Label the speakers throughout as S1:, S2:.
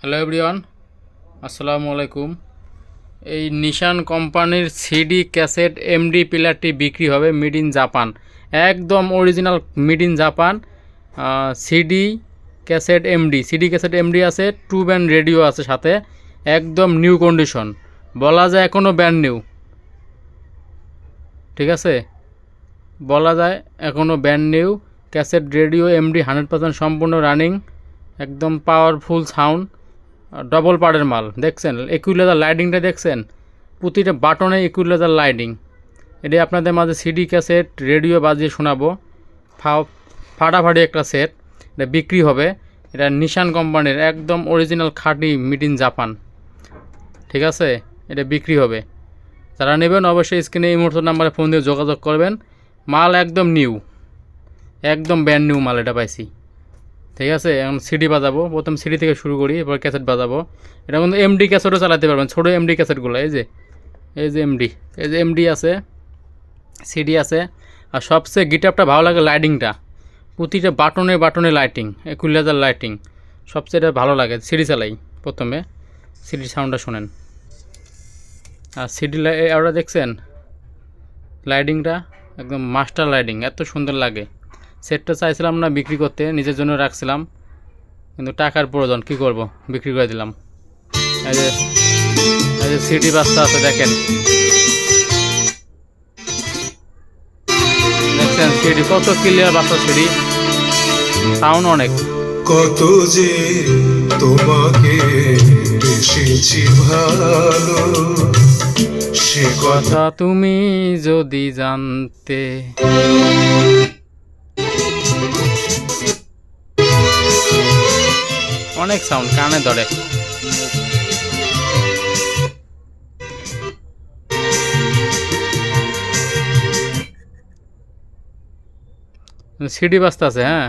S1: Hello everyone, আসসালামু আলাইকুম। এই নিশান কোম্পানির সিডি ক্যাসেট এমডি পিলারটি বিক্রি হবে মিড ইন জাপান। একদম original made in Japan CD cassette MD. CD cassette MD আছে, টু ব্যান্ড রেডিও আছে সাথে, একদম নিউ কন্ডিশন। বলা যায় এখনও ব্যান্ড নিউ। ঠিক আছে? বলা যায় এখনও brand new. Cassette radio MD hundred percent সম্পূর্ণ রানিং, একদম পাওয়ারফুল সাউন্ড। ডবল পার্টের মাল, দেখছেন? একুইলেজার লাইটিংটা দেখছেন? প্রতিটা বাটনে একুইলেজার লাইটিং এটি আপনাদের মাঝে সিডি ক্যাসেট রেডিও বাজিয়ে শোনাবো। ফাটাফাটি একটা সেট এটা বিক্রি হবে। এটা নিশান কোম্পানির একদম অরিজিনাল খাঁটি মিড ইন জাপান ঠিক আছে? এটা বিক্রি হবে। যারা নেবেন অবশ্যই স্ক্রিনে এই মুহূর্তে নাম্বারে ফোন দিয়ে যোগাযোগ করবেন। মাল একদম নিউ একদম ব্যান্ড নিউ মাল এটা পাইছি। ঠিক আছে? এখন সিডি বাজাবো। প্রথম সিডি থেকে শুরু করি, এরপর ক্যাসেট বাজাবো। এটা কিন্তু এমডি ক্যাসেটও চালাতে পারবেন, ছোটো এমডি ক্যাসেটগুলো এই যে এই যে এমডি এই যে এমডি আছে সিডি আছে। আর সবচেয়ে গিটারটা ভালো লাগে লাইটিংটা প্রতিটা বাটনে বাটনে লাইটিং একুইলেজার লাইটিং সবচেয়ে এটা ভালো লাগে সিডি চালাই প্রথমে। সিডি সাউন্ডটা শোনেন। আর সিডি লাই ওরা দেখছেন? লাইটিংটা একদম মাস্টার লাইটিং এত সুন্দর লাগে। সেটটা চাইছিলাম না বিক্রি করতে নিজের জন্য রাখছিলাম। কিন্তু টাকার প্রয়োজন কি করব? বিক্রি করে দিলাম। এই যে এই যে সিটি বাস্তা আছে দেখেন। দেখছেন সিডি কত ক্লিয়ার বাস্তা সিডি সাউন্ড অনেক।
S2: কত যে তোমাকে বেশেছি ভালো সে কথা
S1: তুমি যদি জানতে অনেক সাউন্ড কানে ধরে। সিডি বাজতে আছে হ্যাঁ?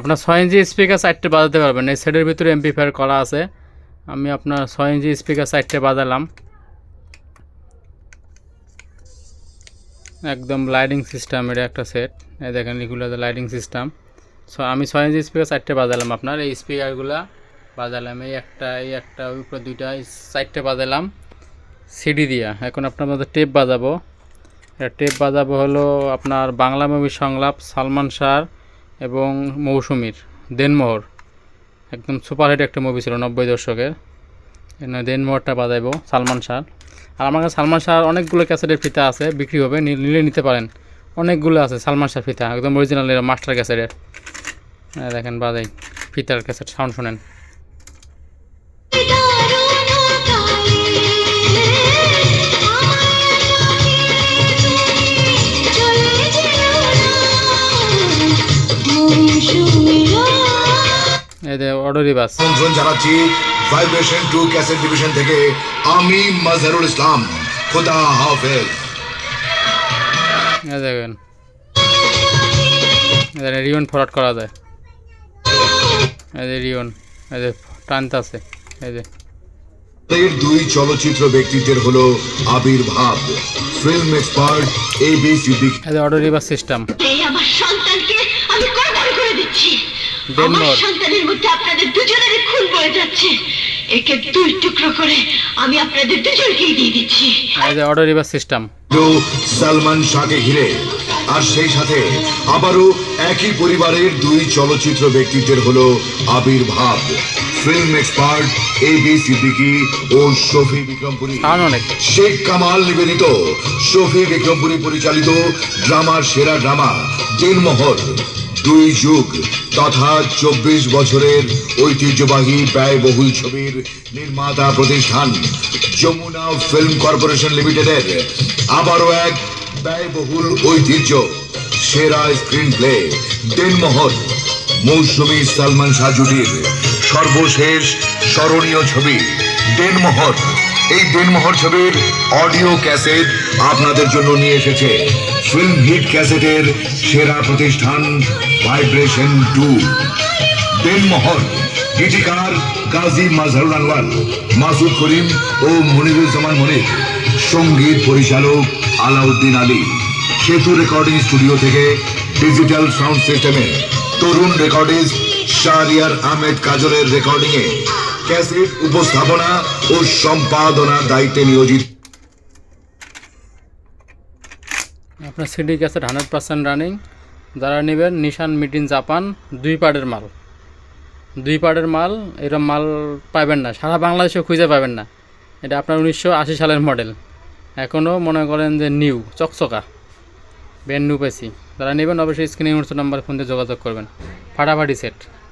S1: আপনার ছয় ইঞ্চি স্পিকার চারটে বাজাতে পারবেন। এই সেটের ভিতরে এমপিফায়ার করা আছে। আমি আপনার ছয় ইঞ্চি স্পিকার চারটে বাজালাম। একদম লাইটিং সিস্টেম এটা একটা সেট এই দেখেন, এগুলো লাইটিং সিস্টেম সো আমি ছয় ইঞ্চি স্পিকার চারটে বাজালাম আপনার। এই স্পিকারগুলা বাজালাম। এই একটা এই একটা উপরে দুইটা চারটে বাজালাম। সিডি দিয়া। এখন আপনার মধ্যে টেপ বাজাবো। টেপ বাজাবো হলো আপনার বাংলা মুভি সংলাপ, সালমান শাহর এবং মৌসুমীর, দেনমোহর। একদম সুপারহিট একটা মুভি ছিল, নব্বই দশকের। দেনমোহরটা বাজাইব, সালমান শাহ আর আমার কাছে সালমান শাহ অনেকগুলো ক্যাসেটের ফিতা আছে, বিক্রি হবে নিলে নিতে পারেন। অনেকগুলো আছে সালমান শাহ ফিতা, একদম অরিজিনাল মাস্টার ক্যাসেটের দেখেন, বাজাই, ফিতার ক্যাসেট সাউন্ড শোনেন। অর্ডারি বাস।
S3: আমন্ত্রণ জানাচ্ছি ভাইব্রেশন টু ক্যাসেট ডিভিশন থেকে আমি মাজহারুল ইসলাম খুদা হাফেজ।
S1: দেখেন। রিওন ফরওয়ার্ড করা যায়। এই যে রিওন এই যে টানতে আছে এই যে।
S3: এর দুই চলচ্চিত্র ব্যক্তিত্বের হলো আবির্ভাব film expert A B Siddique
S1: এই যে অর্ডারি বাস সিস্টেম
S4: এই আমার সন্তানকে আমি কোরবান করে দিচ্ছি
S1: ডেনমার্ক।
S4: আমার সন্তানের মধ্যে আপনাদের দুজনেরই খুন বয়ে যাচ্ছে। একে দুই টুকরো করে আমি আপনাদের দুজনকেই দিয়ে দিচ্ছি।
S1: এই যে অর্ডারি বাস সিস্টেম
S3: সালমান শাহকে ঘিরে আর সেই সাথে আবারও একই পরিবারের দুই চলচ্চিত্র ব্যক্তিত্বের হলো আবির্ভাব film expert A B Siddiqui ও শফি বিক্রমপুরী। শেখ কামাল নিবেদিত শফি বিক্রমপুরী পরিচালিত ড্রামার সেরা ড্রামা দিনমোহর। দুই যুগ তথা চব্বিশ বছরের ঐতিহ্যবাহী ব্যয়বহুল ছবির নির্মাতা প্রতিষ্ঠান যমুনা ফিল্ম কর্পোরেশন লিমিটেডের আবারও এক ব্যয়বহুল ঐতিহ্য, সেরা স্ক্রিন প্লে দিনমোহর মৌসুমী সালমান শাহ জুটির সর্বশেষ স্মরণীয় ছবি দেনমোহর এই দেনমোহর ছবির অডিও ক্যাসেট আপনাদের জন্য নিয়ে এসেছে। ফিল্ম হিট ক্যাসেটের সেরা প্রতিষ্ঠান ভাইব্রেশন টু। দেনমোহর, গীতিকার গাজী মাজহারুল আনোয়ার মাসুদ করিম ও মনিরুজ্জামান মনির, সংগীত পরিচালক আলাউদ্দিন আলী। সেতু রেকর্ডিং স্টুডিও থেকে ডিজিটাল সাউন্ড সিস্টেমে তরুণ রেকর্ডিস্ট শাহরিয়ার আহমেদ কাজলের রেকর্ডিংয়ে ক্যাসেট, উপস্থাপনা ও সম্পাদনার দায়িত্বে নিয়োজিত।
S1: আপনার CD cassette hundred percent running. যারা নেবেন, নিশান মিটিন জাপান, দুই পার্টের মাল। দুই পার্টের মাল এরকম মাল পাবেন না। সারা বাংলাদেশে খুঁজে পাবেন না। এটা আপনার উনিশশো আশি সালের মডেল। এখনও মনে করেন যে নিউ, চকচকা। ব্যান্ড নিউ পেয়েছি যারা নেবেন, অবশ্যই স্ক্রিনে নাম্বার ফোন দিয়ে যোগাযোগ করবেন। ফাটাফাটি সেট।